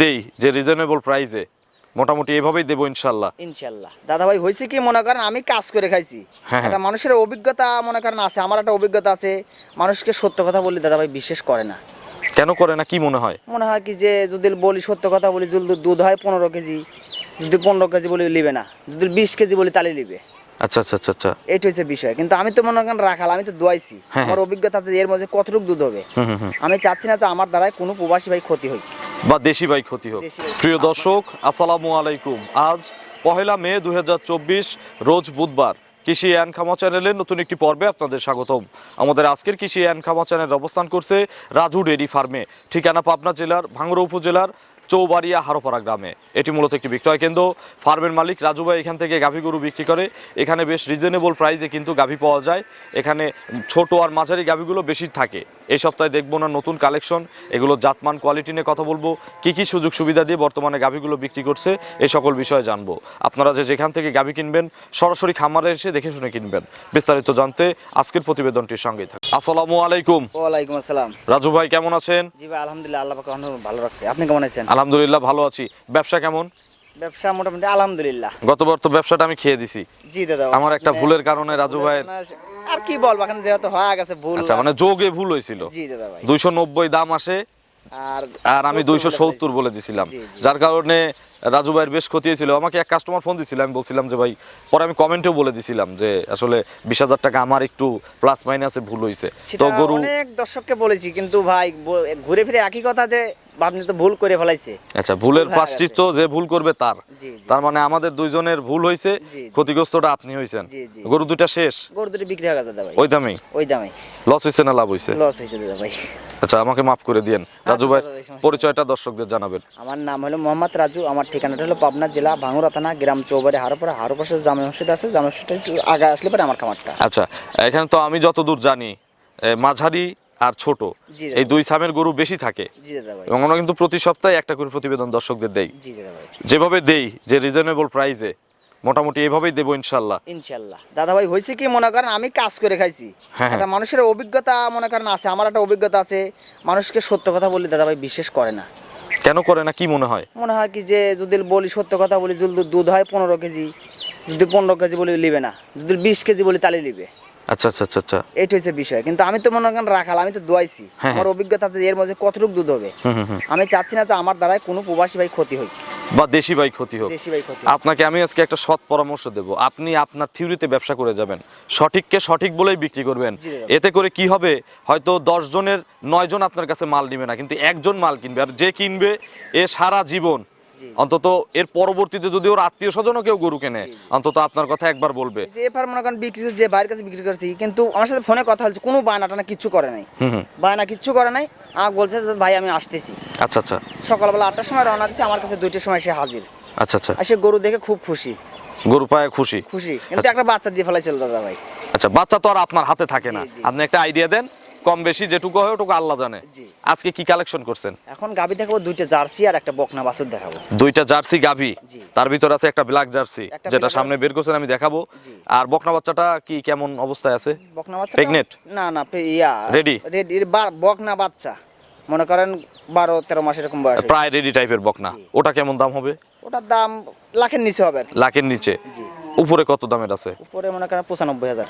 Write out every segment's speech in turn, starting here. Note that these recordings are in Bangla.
দেই যে রিজনেবল প্রাইসে মোটামুটি এভাবেই দেবো ইনশাল্লাহ। ইনশাল্লাহ। দাদা ভাই হয়েছে কি? মনে করেন আমি কাজ করে খাইছি। হ্যাঁ। একটা মানুষের অভিজ্ঞতা মনে করেন আছে আমার একটা অভিজ্ঞতা আছে। মানুষকে সত্য কথা বলি দাদা ভাই বিশ্বাস করে না। কেন করে না? কি মনে হয়? মনে হয় কি যে যদি বলি সত্য কথা বলি যদি দুধ হয় পনেরো কেজি যদি পনেরো কেজি বলি লিবে না। যদি বিশ কেজি বলি তাহলে লিবে। আচ্ছা আচ্ছা আচ্ছা আচ্ছা। এইটা হচ্ছে বিষয়। কিন্তু আমি তো মনে করেন রাখাল আমি তো দোয়াইছি। হ্যাঁ, আমার অভিজ্ঞতা আছে এর মধ্যে কতটুকু দুধ হবে? আমি চাচ্ছি না যে আমার দ্বারাই কোনো প্রবাসী ভাই ক্ষতি হোক। বা দেশি বাইক ক্ষতি হোক। প্রিয় দর্শক আসসালামু আলাইকুম। আজ পহেলা মে দু হাজার চব্বিশ রোজ বুধবার। কৃষি অ্যান্ড খামা চ্যানেলের নতুন একটি পর্বে আপনাদের স্বাগতম। আমাদের আজকের কৃষি অ্যান্ড খামা চ্যানেল অবস্থান করছে রাজু ডেরি ফার্মে ঠিকানা পাবনা জেলার ভাঙ্গুড়া উপজেলার চৌবাড়িয়া হারোপাড়া গ্রামে। এটি মূলত একটি বিক্রয় কেন্দ্র। ফার্মের মালিক রাজু ভাই এখান থেকে গাভী গরু বিক্রি করে। এখানে বেশ রিজনেবল প্রাইসে কিন্তু গাভী পাওয়া যায়। এখানে ছোট আর মাঝারি গাভীগুলো বেশি থাকে। এই সপ্তাহে দেখব না নতুন কালেকশন এগুলো জাতমান কোয়ালিটি নিয়ে কথা বলব কি কি সুযোগ সুবিধা দিয়ে বর্তমানে গাভীগুলো বিক্রি করছে এই সকল বিষয়ে জানব। আপনারা যে যেখান থেকে গাভী কিনবেন সরাসরি খামারে এসে দেখে শুনে কিনবেন। বিস্তারিত জানতে আজকের প্রতিবেদনটির সঙ্গেই থাকুন। আসসালামু আলাইকুম। ওয়ালাইকুম আসসালাম। রাজু ভাই কেমন আছেন? জি ভাই আলহামদুলিল্লাহ আল্লাহ পাকে ভালো রাখছে। আপনি কেমন আছেন? আলহামদুলিল্লাহ ভালো আছি। ব্যবসা কেমন? ব্যবসা মোটামুটি আলহামদুলিল্লাহ। গতবার তো ব্যবসাটা আমি খেয়ে দিছি। জি দাদা। আমার একটা ভুলের কারণে রাজু ভাইয়ের আর কি বলব এখন যেহেতু হয়ে গেছে ভুল আচ্ছা মানে যোগে ভুল হয়েছিল। জি দাদা ভাই। দুইশো নব্বই দাম আসে আর আর আমি দুইশো সত্তর বলে দিছিলাম। যার কারণে রাজু ভাইয়ের বেশ ক্ষতি হয়েছিল। আমাকে এক কাস্টমার ফোন দিছিল আমি বলছিলাম যে ভাই পরে আমি কমেন্টেও বলে দিছিলাম যে আসলে বিশ হাজার টাকা আমার একটু প্লাস মাইনাসে ভুল হয়েছে। তো গরু অনেক দর্শককে বলেছি কিন্তু ভাই ঘুরে ফিরে একই কথা যে আপনি তো ভুল করে ফেলাইছে। আচ্ছা ভুলের ভুল যে ভুল করবে তার। তার মানে আমাদের দুইজনের ভুল হয়েছে। ক্ষতিগ্রস্তটা আপনি হয়েছেন। গরু দুইটা শেষ? গরু দুটো বিক্রি হয়ে গেছে ভাই। ওই দামেই? ওই দামে লস হয়েছে না লাভ হয়েছে? লস দাদা ভাই। আচ্ছা আমাকে মাফ করে দিয়েন। রাজু ভাই নেই। পরিচয়টা দর্শকদের জানাবেন। আমার নাম হলো মোহাম্মদ রাজু আমার ঠিকানাটা হলো পাবনা জেলা ভাঙুরা থানা গ্রাম চৌবাড়ি হারোপাড়া। হারোপাশে জামে মসজিদ আছে জামে মসজিদটা আগে আসলে পরে আমার খামারটা। আচ্ছা এখানে তো আমি যতদূর জানি মাঝারি আর ছোট। এই দুই সামের গরু বেশি থাকে। জি দাদা ভাই। এবং আমরা কিন্তু প্রতি সপ্তাহে একটা করে প্রতিবেদন দর্শকদের দেই। জি দাদা ভাই। যেভাবে দেই যে রিজনেবল প্রাইসে মোটামুটি এভাবেই দেবো ইনশাল্লাহ। ইনশাল্লাহ। দাদা ভাই হয়েছে কি? মনে করেন আমি কাজ করে খাইছি। হ্যাঁ। একটা মানুষের অভিজ্ঞতা মনে করেন আছে আমার একটা অভিজ্ঞতা আছে। মানুষকে সত্য কথা বলি দাদা ভাই বিশ্বাস করে না। কেন করে না? কি মনে হয়? মনে হয় কি যে যদি বলি সত্য কথা বলি যদি দুধ হয় পনেরো কেজি যদি পনেরো কেজি বলি লিবে না যদি বিশ কেজি বলি তাহলে লিবে। আচ্ছা আচ্ছা আচ্ছা আচ্ছা। এইটা হচ্ছে বিষয়। কিন্তু আমি তো মনে করেন রাখাল আমি তো দোয়াইছি। হ্যাঁ, আমার অভিজ্ঞতা আছে এর মধ্যে কতটুকু দুধ হবে। আমি চাচ্ছি না যে আমার দ্বারাই কোনো প্রবাসী ভাই ক্ষতি হোক। বা দেশি বাই ক্ষতি হোক। আপনাকে আমি আজকে একটা সৎ পরামর্শ দেব। আপনি আপনার থিওরিতে ব্যবসা করে যাবেন। সঠিককে সঠিক বলেই বিক্রি করবেন। এতে করে কি হবে? হয়তো দশ জনের নয় জন আপনার কাছে মাল নিবে না কিন্তু একজন মাল কিনবে। আর যে কিনবে এ সারা জীবন। অন্তত এর পরবর্তীতে যদি ওর আত্মীয় স্বজনও কেউ গরু কেনে অন্তত আপনার কথা একবার বলবে। যে এফার মনে করেন বিক্রি যে বাইরের কাছে বিক্রি করছি কিন্তু আমার সাথে ফোনে কথা হচ্ছে কোনো বায়না টানা কিচ্ছু করে নাই। বায়না কিচ্ছু করে নাই আমাকে বলছে যে ভাই আমি আসতেছি। আচ্ছা আচ্ছা। সকালবেলা আটটার সময় রওনা দিচ্ছে আমার কাছে দুইটার সময় সে হাজির। আচ্ছা আচ্ছা। আর সে গরু দেখে খুব খুশি। গরু পায়ে খুশি। খুশি। কিন্তু একটা বাচ্চা দিয়ে ফেলাইছিল দাদা ভাই আচ্ছা বাচ্চা তো আর আপনার হাতে থাকে না। আপনি একটা আইডিয়া দেন। কম বেশি যেটুকু হয় ওটুকু আল্লাহ জানে। আজকে কি কালেকশন করছেন? এখন গাবি দেখাবো দুইটা জার্সি আর একটা বকনা বাছুর দেখাবো। দুইটা জার্সি তার ভিতর আছে একটা ব্ল্যাক জার্সি যেটা সামনে বের করছেন আমি দেখাবো। আর বকনা বাচ্চাটা কি কেমন অবস্থায় আছে? বকনা বাচ্চা Pregnant? না না ইয়া Ready? রেডি বকনা বাচ্চা। মনে করেন বারো তেরো মাস এরকম বয়স। প্রায় রেডি টাইপের বকনা। ওটা কেমন দাম হবে? ওটার দাম লাখের নিচে হবে। লাখের নিচে। উপরে কত দামের আছে? উপরে মনে করেন পঁচানব্বই হাজার।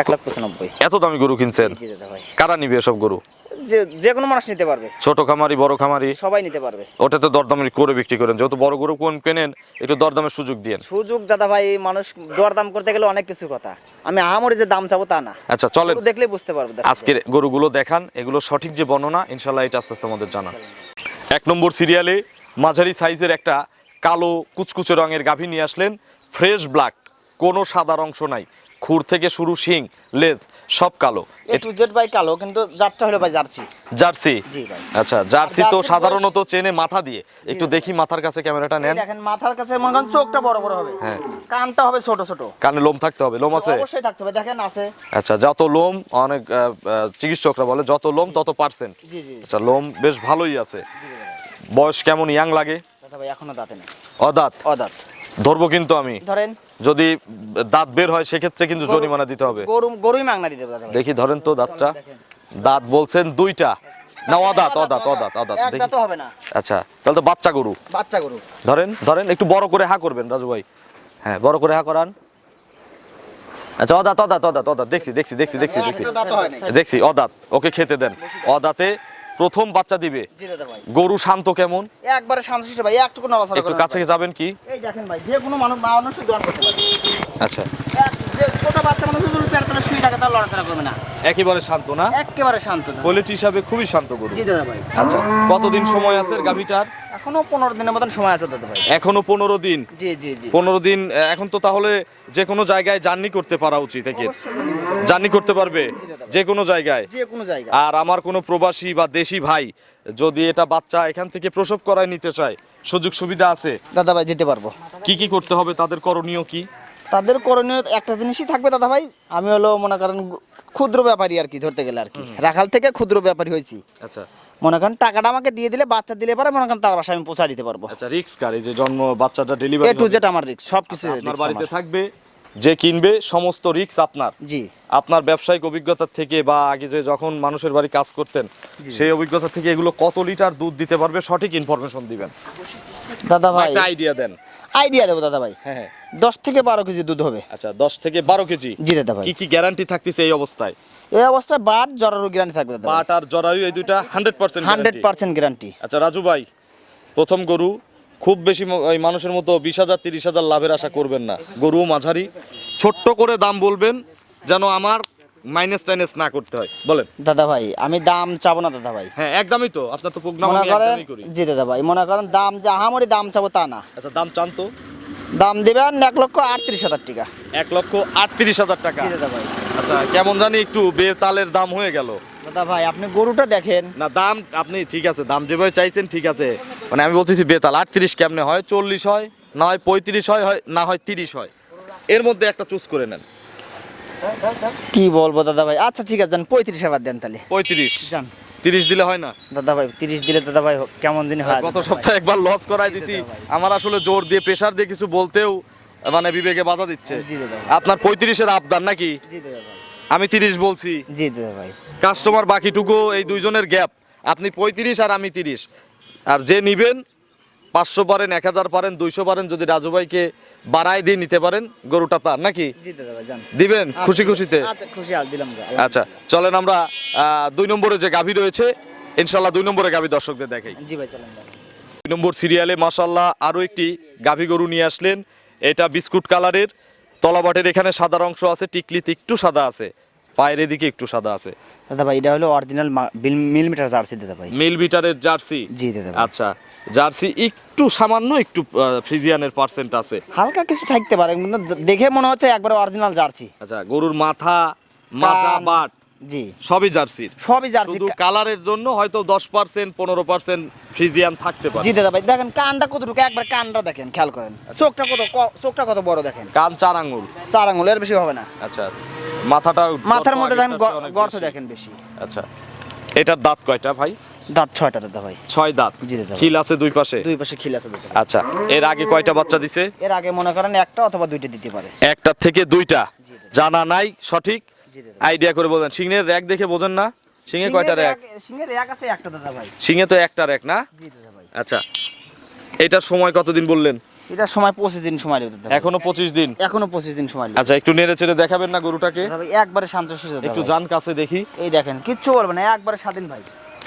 এক লাখ পঁচানব্বই। এত দামি গরু কিনছেন? জি দাদা ভাই। কারা নিবে এসব গরু? যে যে কোনো মানুষ নিতে পারবে। ছোট খামারি বড় খামারি? সবাই নিতে পারবে। ওটাতে দরদামের করে বিক্রি করেন। যেহেতু বড় গরু কোন কেনেন একটু দরদামের সুযোগ দিয়েন। সুযোগ দাদা ভাই মানুষ দরদাম করতে গেলে অনেক কিছু কথা। আমি আহামরি যে দাম চাবো তা না। আচ্ছা চলেন। গরু দেখলেই বুঝতে পারবে আজকের গরুগুলো দেখান। এগুলো সঠিক যে বর্ণনা ইনশাল্লাহ এটা আস্তে আস্তে আমাদের জানা। এক নম্বর সিরিয়ালে মাঝারি সাইজের একটা কালো কুচকুচে রঙের গাভী নিয়ে আসলেন। ফ্রেশ ব্ল্যাক কোনো সাদা অংশ নাই। খুর থেকে শুরু শিং লেজ সব কালো। এ টু জেড ভাই কালো কিন্তু জাতটা হলো ভাই জার্সি। জার্সি? জি ভাই। আচ্ছা জার্সি তো সাধারণত চেনে মাথা দিয়ে। একটু দেখি মাথার কাছে ক্যামেরাটা নেন। দেখেন মাথার কাছে মনে করেন চোখটা বড় বড় হবে। হ্যাঁ। কানটা হবে ছোট ছোট। কানে লোম থাকতে হবে লোম আছে? অবশ্যই থাকতে হবে দেখেন আছে। আচ্ছা যত লোম অনেক চিকিৎসকরা বলে যত লোম তত পার্সেন্ট। জি জি। আচ্ছা লোম বেশ ভালোই আছে। বয়স কেমন ইয়াং লাগে? দাদা ভাই এখনও দাঁতে নেই। অদাঁত? অদাঁত। ধরবো কিন্তু আমি। ধরেন। যদি দাঁত বের হয় সেক্ষেত্রে কিন্তু জরিমানা দিতে হবে। গরুই মাংনা দিতে হবে। দেখি ধরেন তো দাঁতটা। দাঁত বলছেন দুইটা। না অদাত অদাত অদাত। অদাত দেখি। হবে না। আচ্ছা তাহলে তো বাচ্চা গরু। বাচ্চা গরু। ধরেন ধরেন একটু বড় করে হা করবেন রাজু ভাই। হ্যাঁ বড় করে হা করান। আচ্ছা অদাত অদাত অদাত অদাত। দেখছি দেখছি দেখছি দেখছি দেখছি দেখছি অদাত। ওকে খেতে দেন। অদাতে প্রথম বাচ্চা দিবে। গরু শান্ত কেমন? একবারে শান্ত ভাই একটুকু নড়াচড়া একটু কাছে যাবেন কি? এই দেখেন ভাই যে কোনো মানুষ মানুষ দোয়ান করতে পারে। আচ্ছা। ছোট বাচ্চা মানুষ যদি পেটে শুয়ে থাকে লড়াচড়া করবে না। একেবারে শান্ত না? একেবারে শান্ত দাদা। কোয়ালিটি হিসাবে খুবই শান্ত গরু। জি দাদা ভাই। আচ্ছা কতদিন সময় আছে গাভিটার? এখনও পনেরো দিনের মতন সময় আছে দাদা ভাই। এখনও পনেরো দিন? জি জি জি। পনেরো দিন এখন তো তাহলে যে কোনো জায়গায় জার্নি করতে পারা উচিত একে। জার্নি করতে পারবে যে কোনো জায়গায়। যে কোনো জায়গা আর আমার কোনো প্রবাসী বা দেশি ভাই যদি এটা বাচ্চা এখান থেকে প্রসব করায় নিতে চায় সুযোগ সুবিধা আছে? দাদা ভাই দিতে পারব। কি কি করতে হবে? তাদের করণীয় কি? তাদের করণীয় একটা জিনিসই থাকবে দাদা ভাই আমি হলো মনে করেন ক্ষুদ্র ব্যাপারী আর কি ধরতে গেলে আর কি। রাখাল থেকে ক্ষুদ্র ব্যাপারী হয়েছি। আচ্ছা। মনে করেন টাকাটা আমাকে দিয়ে দিলে বাচ্চা দিলে পরে মনে করেন তার বাসায় আমি পৌঁছা দিতে পারব। আচ্ছা রিক্স কার এই যে জন্ম বাচ্চাটা ডেলিভারি এ টু জেড আমার রিক্স সব কিছু আপনার বাড়িতে থাকবে যে কিনবে সমস্ত রিক্স আপনার। জি। আপনার ব্যবসায়িক অভিজ্ঞতা থেকে বা আগে যে যখন মানুষের বাড়ি কাজ করতেন সেই অভিজ্ঞতা থেকে এগুলো কত লিটার দুধ দিতে পারবে সঠিক ইনফরমেশন দিবেন। দাদা ভাই একটা আইডিয়া দেন। আইডিয়া দেবো দাদা ভাই হ্যাঁ হ্যাঁ। দশ থেকে বারো কেজি দুধ হবে। আচ্ছা দশ থেকে বারো কেজি? জি দাদা ভাই। কি কি গ্যারান্টি থাকতেছে এই অবস্থায়? এই অবস্থায় বাট জ্বরের গ্যারান্টি থাকবে দাদা পাট আর জরায়ু এই দুইটা hundred percent hundred percent guarantee আচ্ছা রাজু ভাই প্রথম গরু খুব বেশি ওই মানুষের মতো বিশ হাজার তিরিশ হাজার লাভের আশা করবেন না। গরু মাঝারি ছোট্ট করে দাম বলবেন যেন আমার মাইনাস টাইনাস না করতে হয়। বলেন। দাদা ভাই আমি দাম চাবো না দাদা ভাই। হ্যাঁ একদমই তো। আপনার তো প্রোগ্রাম মনে করেন করি। জি দাদা ভাই মনে করেন দাম যে আহামরি দাম চাবো তা না। আচ্ছা দাম চান তো। দাম দেবেন এক লক্ষ আটত্রিশ হাজার টাকা। এক লক্ষ আটত্রিশ হাজার টাকা। দাদা ভাই। আচ্ছা কেমন জানি একটু বেতালের দাম হয়ে গেল। দাদা ভাই আপনি গরুটা দেখেন। না দাম আপনি ঠিক আছে দাম যেভাবে চাইছেন ঠিক আছে। মানে আমি বলতেছি বেতাল আটত্রিশ কেমনে হয়? চল্লিশ হয় না হয় পঁয়ত্রিশ হয় হয় না হয় তিরিশ হয়। এর মধ্যে একটা চুজ করে নেন। কি বলব দাদা ভাই? আচ্ছা ঠিক আছে যান পঁয়ত্রিশ হাজার দেন তাহলে। পঁয়ত্রিশ। যান। তিরিশ দিলে হয় না? দাদা ভাই তিরিশ দিলে দাদা ভাই কেমন দিন হয়? গত সপ্তাহে একবার লস করাই দিছি। আমার আসলে জোর দিয়ে প্রেসার দিয়ে কিছু বলতেও মানে বিবেকে বাধা দিচ্ছে। আপনার পঁয়ত্রিশের আবদার নাকি? আমি তিরিশ বলছি। জি দাদা ভাই কাস্টমার বাকিটুকু এই দুইজনের গ্যাপ আপনি পঁয়ত্রিশ আর আমি তিরিশ। আর যে নিবেন পাঁচশো পারেন এক হাজার পারেন দুইশো পারেন যদি রাজু ভাইকে বাড়ায় দিয়ে নিতে পারেন গরুটা তার নাকি? দিবেন খুশি খুশিতে? আচ্ছা খুশি দিলাম যা। আচ্ছা চলেন আমরা দুই নম্বরে যে গাভী রয়েছে ইনশাল্লাহ দুই নম্বরে গাভী দর্শকদের দেখাই। জি ভাই চলেন দুই নম্বর সিরিয়ালে মাসাল্লাহ আরও একটি গাভী গরু নিয়ে আসলেন। এটা বিস্কুট কালারের তলাবাটের এখানে সাদা অংশ আছে টিকলিতে একটু সাদা আছে। পায়ের এদিকে একটু সাদা আছে। দাদা ভাই এটা হলো অরিজিনাল মিলিমিটার জার্সি দাদা ভাই। মিল বিটারের জার্সি? জি দাদা ভাই। আচ্ছা জার্সি একটু সামান্য একটু ফ্রিজিয়ানের পার্সেন্ট আছে। হালকা কিছু থাকতে পারে কিন্তু দেখে মনে হচ্ছে একবার অরিজিনাল জার্সি। আচ্ছা গরুর মাথা মাথা বাট জি। সবই জার্সির। সবই জার্সি। শুধু কালারের জন্য হয়তো দশ পার্সেন্ট পনেরো পার্সেন্ট ফ্রিজিয়ান থাকতে পারে। জি দাদা ভাই দেখেন কানটা কতটুকু একবার কানটা দেখেন খেয়াল করেন। চোখটা কত চোখটা কত বড় দেখেন। কান চার আঙুল চার আঙুল এর বেশি হবে না। আচ্ছা। মাথাটা মাথার মধ্যে দেখেন গর্ত দেখেন বেশি। আচ্ছা। এটার দাঁত কয়টা ভাই? দাঁত ছয়টা দাদা ভাই। ছয় দাঁত। জি দাদা। খিল আছে দুই পাশে? দুই পাশে খিল আছে দাদা আচ্ছা। এর আগে কয়টা বাচ্চা দিছে? এর আগে মনে করেন একটা অথবা দুইটা দিতে পারে। একটার থেকে দুইটা। জানা নাই সঠিক? আইডিয়া করে বলবেন। সিংহের র্যাক দেখে বোঝেন না। সিংহে কয়টা র্যাক? সিংহের এক আছে একটা দাদা ভাই। সিংহে তো একটা র্যাক না? জি দাদা ভাই। আচ্ছা। এটার সময় কতদিন বললেন? এটা সময় পঁচিশ দিন সময় লাগবে এখনও পঁচিশ দিন? এখনও পঁচিশ দিন সময় লাগবে। আচ্ছা একটু নেড়ে চেড়ে দেখাবেন না গরুটাকে? একবারে শান্ত সুস্থ একটু যান কাছে দেখি। এই দেখেন কিচ্ছু বলবে না একবারে স্বাধীন ভাই।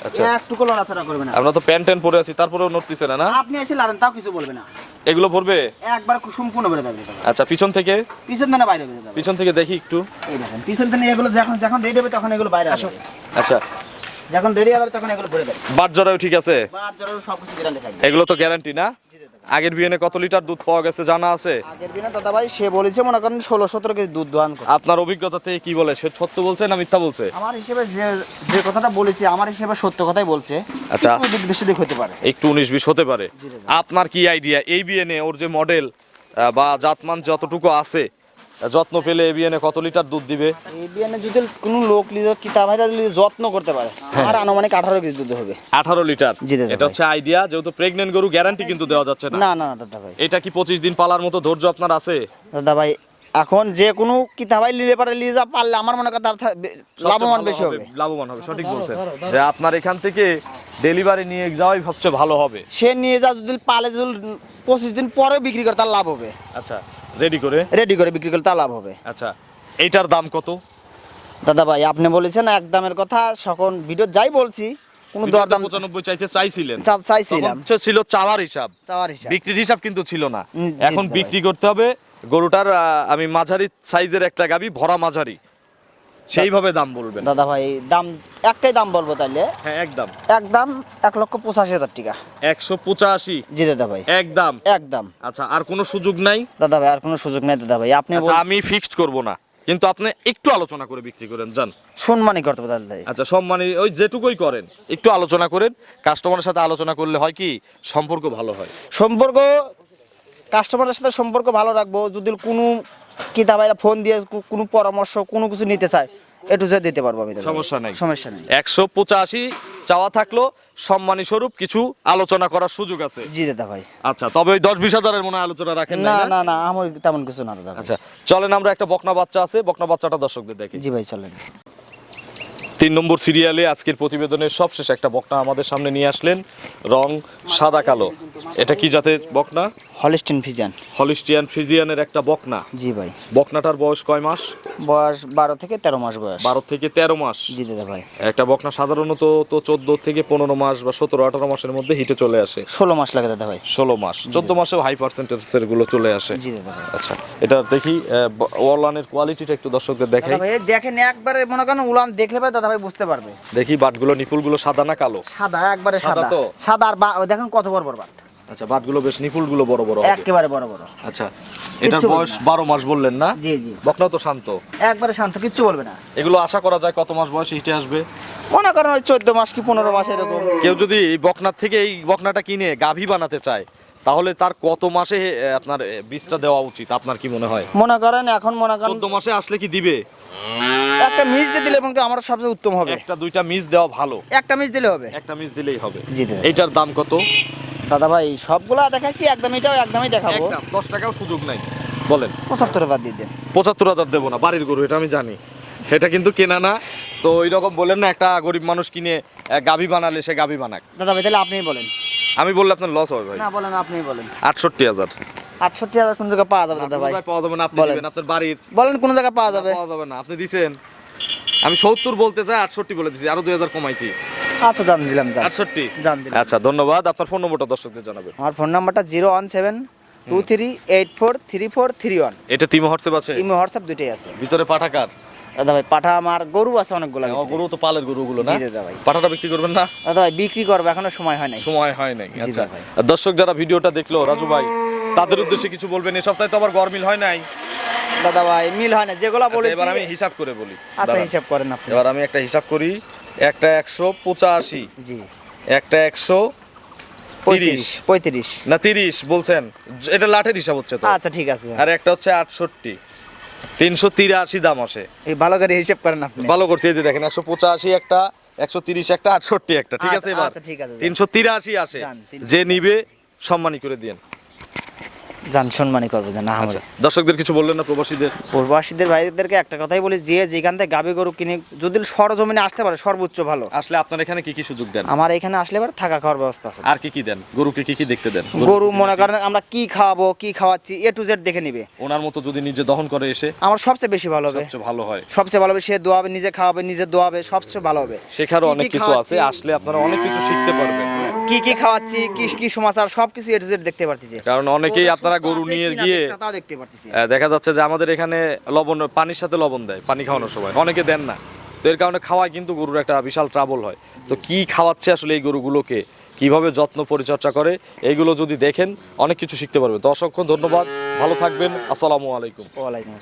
আচ্ছা। একটুকু লড়াচড়া করবে না। আমরা তো প্যান্ট ট্যান্ট পরে আছি তারপরেও নড়তেছে না না? আপনি এসে লাড়েন তাও কিছু বলবে না। এগুলো পড়বে একবার সম্পূর্ণ বেড়ে যাবে আচ্ছা পিছন থেকে? পিছন দিনে বাইরে পিছন থেকে দেখি একটু। এই দেখেন পিছন এগুলো যখন যখন রেডি হবে তখন এগুলো বাইরে আচ্ছা। যখন রেডি হবে তখন এগুলো ভরে দেবে বাট জরাও ঠিক আছে? বার জলের সব কিছু গ্যারান্টি থাকবে। এগুলো তো গ্যারান্টি না। আগের বিয়েনে কত লিটার দুধ পাওয়া গেছে জানা আছে? আগের দিনে দাদা ভাই সে বলেছে মনে করেন ষোলো সতেরো কেজি দুধ দোয়ান আপনার অভিজ্ঞতা থেকে কি বলে? সে সত্য বলছে না মিথ্যা বলছে? আমার হিসেবে যে যে কথাটা বলেছি আমার হিসেবে সত্য কথাই বলছে। আচ্ছা। একটু দেশে দিক হতে পারে। একটু উনিশ বিশ হতে পারে। আপনার কি আইডিয়া এই বিয়েনে ওর যে মডেল বা জাতমান যতটুকু আছে যত্ন পেলে এই বিয়েনে কত লিটার দুধ দিবে? এই বিয়ানে যদি কোনো লোক কিতা ভাইরা যদি যত্ন করতে পারে আর আনুমানিক আঠারো কেজি দুধ হবে। আঠারো লিটার? জি দাদা এটা হচ্ছে আইডিয়া যেহেতু প্রেগনেন্ট গরু গ্যারান্টি কিন্তু দেওয়া যাচ্ছে না। না না দাদা ভাই। এটা কি পঁচিশ দিন পালার মতো ধৈর্য আপনার আছে? দাদা ভাই এখন যে কোনো কিতাবাই নিলে পারে নিয়ে যা পারলে আমার মনে তার লাভবান বেশি হবে লাভবান হবে সঠিক বলছেন। যে আপনার এখান থেকে ডেলিভারি নিয়ে যাওয়াই সবচেয়ে ভালো হবে। সে নিয়ে যা যদি পালে যদি পঁচিশ দিন পরে বিক্রি করে তার লাভ হবে। আচ্ছা। রেডি করে? রেডি করে বিক্রি করলে লাভ হবে। আচ্ছা এইটার দাম কত? দাদা ভাই আপনি বলেছেন এক দামের কথা সকল ভিডিও যাই বলছি কোনো দরদাম পঁচানব্বই চাইতে চাইছিলেন। চাইছিলাম। ছিল চালার হিসাব। চাওয়ার হিসাব। বিক্রির হিসাব কিন্তু ছিল না। এখন বিক্রি করতে হবে। গরুটার আমি মাঝারি সাইজের একটা গাবি ভরা মাঝারি। সেইভাবে দাম বলবেন? দাদা ভাই দাম একটাই দাম বলব তাহলে হ্যাঁ একদম একদম এক লক্ষ পঁচাশি হাজার টাকা। একশো পঁচাশি? জি দাদা ভাই। একদম একদম আচ্ছা আর কোনো সুযোগ নাই? দাদা ভাই আর কোনো সুযোগ নাই দাদা ভাই। আপনি আচ্ছা আমি ফিক্সড করব না। কিন্তু আপনি একটু আলোচনা করে বিক্রি করেন যান। সম্মানই করতে হবে দাদা আচ্ছা সম্মানী ওই যেটুকুই করেন একটু আলোচনা করেন। কাস্টমারের সাথে আলোচনা করলে হয় কি? সম্পর্ক ভালো হয়। সম্পর্ক কাস্টমারের সাথে সম্পর্ক ভালো রাখব। যদি কোনো কিতাবাইরা ফোন দিয়ে কোনো পরামর্শ কোনো কিছু নিতে চায় একটু যে দিতে পারব আমি সমস্যা নাই। সমস্যা নেই। একশো পঁচাশি চাওয়া থাকল সম্মানী স্বরূপ কিছু আলোচনা করার সুযোগ আছে। জি দাদা ভাই। আচ্ছা তবে ওই দশ বিশ হাজারের মনে আলোচনা রাখেন না না? না না আমার তেমন কিছু না দাদা আচ্ছা চলেন আমরা একটা বকনা বাচ্চা আছে বকনা বাচ্চাটা দর্শকদের দেখি। জি ভাই চলেন। তিন নম্বর সিরিয়ালে আজকের প্রতিবেদনের সবশেষ একটা বকনা আমাদের সামনে নিয়ে আসলেন। রং সাদা কালো। এটা কি জাতের বকনা? হলিস্টিন ফিজান হলিস্টিয়ান ফ্রিজিয়ানের একটা বকনা। জি ভাই। বকনাটার বয়স কয় মাস? বয়স বারো থেকে তেরো মাস বয়স। বারো থেকে তেরো মাস। জি দাদা ভাই। একটা বকনা সাধারণত তো চোদ্দ থেকে পনেরো মাস বা সতেরো আঠারো মাসের মধ্যে হিটে চলে আসে। ষোলো মাস লাগে দাদা ভাই। ষোলো মাস। চোদ্দ মাসেও হাই পার্সেন্টেজেরগুলো চলে আসে। জি দাদা ভাই। আচ্ছা এটা দেখি ওয়ালানের কোয়ালিটিটা একটু দর্শকদের দেখাই। ভাই দেখেন একবারে মনে করেন উলান দেখলে ভাই দাদা ভাই বুঝতে পারবে। দেখি বাটগুলো নিপুলগুলো সাদা না কালো? সাদা একবারে সাদা সাদা। তো? সাদা আর দেখেন কত বড় বড় বাট। আচ্ছা বাটগুলো বেশ নিপুলগুলো বড় বড় একেবারে বড় বড়। আচ্ছা এটার বয়স বলবে বারো মাস বললেন না? জি জি। বকনাও তো শান্ত। একবারে শান্ত কিচ্ছু বলবে না। এগুলো আশা করা যায় কত মাস বয়সে হিটে আসবে? মনে করেন ওই চোদ্দ মাস কি পনেরো মাস এরকম। কেউ যদি এই বকনার থেকে এই বকনাটা কিনে গাভী বানাতে চায় তাহলে তার কত মাসে আপনার বীজটা দেওয়া উচিত? আপনার কি মনে হয়? মনে করেন এখন মনে করেন চোদ্দ মাসে আসলে কি দিবে? একটা মিস দিয়ে দিলে এবং আমার সবচেয়ে উত্তম হবে। একটা দুইটা মিস দেওয়া ভালো। একটা মিস দিলে হবে। একটা মিস দিলেই হবে। জি দাদা। এইটার দাম কত? দাদা ভাই সবগুলা দেখাইছি একদম এটাও একদমই দেখাবো। দশ টাকাও সুযোগ নাই। বলেন। পঁচাত্তর বাদ দিয়ে দেন। পঁচাত্তর হাজার দেবো না বাড়ির গরু এটা আমি জানি। সেটা কিন্তু কেনা না। তো ওই রকম বললেন না একটা গরিব মানুষ কিনে গাভী বানালে সে গাভী বানাক। দাদা ভাই তাহলে আপনিই বলেন। আমি বললে আপনার লস হবে ভাই। না বলেন আপনিই বলেন। আটষট্টি হাজার। আটষট্টি হাজার কোন জায়গায় পাওয়া যাবে দাদা ভাই? পাওয়া যাবে না আপনি বলেন। দিবেন আপনার বাড়ির। বলেন কোন জায়গায় পাওয়া যাবে? পাওয়া যাবে না আপনি দিছেন। আমি সত্তর বলতে চাই আটষট্টি বলে দিছি আরও দুই হাজার কমাইছি। আচ্ছা জান দিলাম জান। আটষট্টি? জান দিলাম। আচ্ছা ধন্যবাদ। আপনার ফোন নম্বরটা দর্শকদের জানাবেন। আমার ফোন নাম্বারটা zero one seven two three eight four three four three one. এটা তিমো হোয়াটসঅ্যাপ আছে? ইমো হোয়াটসঅ্যাপ দুইটাই আছে। ভিতরে পাঠাকার। দাদা ভাই পাঠা আমার গরু আছে অনেকগুলো গরু তো পালের গরুগুলো না? দাদা ভাই। পাঠাটা বিক্রি করবেন না? দাদা ভাই বিক্রি করব এখনও সময় হয় নাই। সময় হয় নাই আচ্ছা। দর্শক যারা ভিডিওটা দেখল রাজু ভাই তাদের উদ্দেশ্যে কিছু বলবেন? এই সপ্তাহে তো আবার গরমিল হয় নাই। দাদা ভাই মিল হয় না যেগুলো আচ্ছা, বলেছি এবার আমি হিসাব করে বলি। আচ্ছা হিসাব করেন আপনি। এবার আমি একটা হিসাব করি। একটা একশো পঁচাশি জি। একটা একশো পঁয়ত্রিশ পঁয়ত্রিশ। না তিরিশ বলছেন। এটা লাঠের হিসাব হচ্ছে তো। আচ্ছা ঠিক আছে। আর একটা হচ্ছে আটষট্টি। তিনশো তিরাশি দাম আসে। এই ভালো করে হিসাব করেন আপনি। ভালো করছি এই যে দেখেন একশো পঁচাশি একটা একশো তিরিশ একটা আটষট্টি একটা ঠিক আছে আচ্ছা, এবার? আচ্ছা, আছে। তিনশো তিরাশি আসে। যে নিবে সম্মানী করে দিয়েন। জান সম্মানই করব জান আমার আচ্ছা। দর্শকদের কিছু বললেন না প্রবাসীদের? প্রবাসীদের ভাইদেরকে একটা কথাই বলি যে যেখান থেকে গাভী গরু কিনে যদি সরজমিনে আসতে পারে সর্বোচ্চ ভালো। আসলে আপনার এখানে কি কি সুযোগ দেন? আমার এখানে আসলে এবার থাকা খাওয়ার ব্যবস্থা আছে। আর কি কি দেন? গরুকে কি কি দেখতে দেন? গরু মনে করেন আমরা কি খাওয়াবো কি খাওয়াচ্ছি এ টু জেড দেখে নিবে। ওনার মতো যদি নিজে দহন করে এসে আমার সবচেয়ে বেশি ভালো হবে। সবচেয়ে ভালো হয়। সবচেয়ে ভালো হবে সে দোয়াবে নিজে খাওয়াবে নিজে দোয়াবে সবচেয়ে ভালো হবে। শেখারও অনেক কিছু আছে আসলে আপনারা অনেক কিছু শিখতে পারবেন। কি কি খাওয়াচ্ছি কি কি সমাচার সবকিছু এ টু জেড দেখতে পারতেছি। কারণ অনেকেই আপনারা গরু নিয়ে গিয়ে দেখতে পারতেছি। দেখা যাচ্ছে যে আমাদের এখানে লবণ পানির সাথে লবণ দেয় পানি খাওয়ানোর সময়। অনেকে দেন না। তো এর কারণে খাওয়ায় কিন্তু গরুর একটা বিশাল ট্রাবল হয়। তো কি খাওয়াচ্ছে আসলে এই গরুগুলোকে? কীভাবে যত্ন পরিচর্যা করে? এইগুলো যদি দেখেন অনেক কিছু শিখতে পারবেন। তো অসংখ্য ধন্যবাদ। ভালো থাকবেন। আসসালামু আলাইকুম। ওয়ালাইকুম।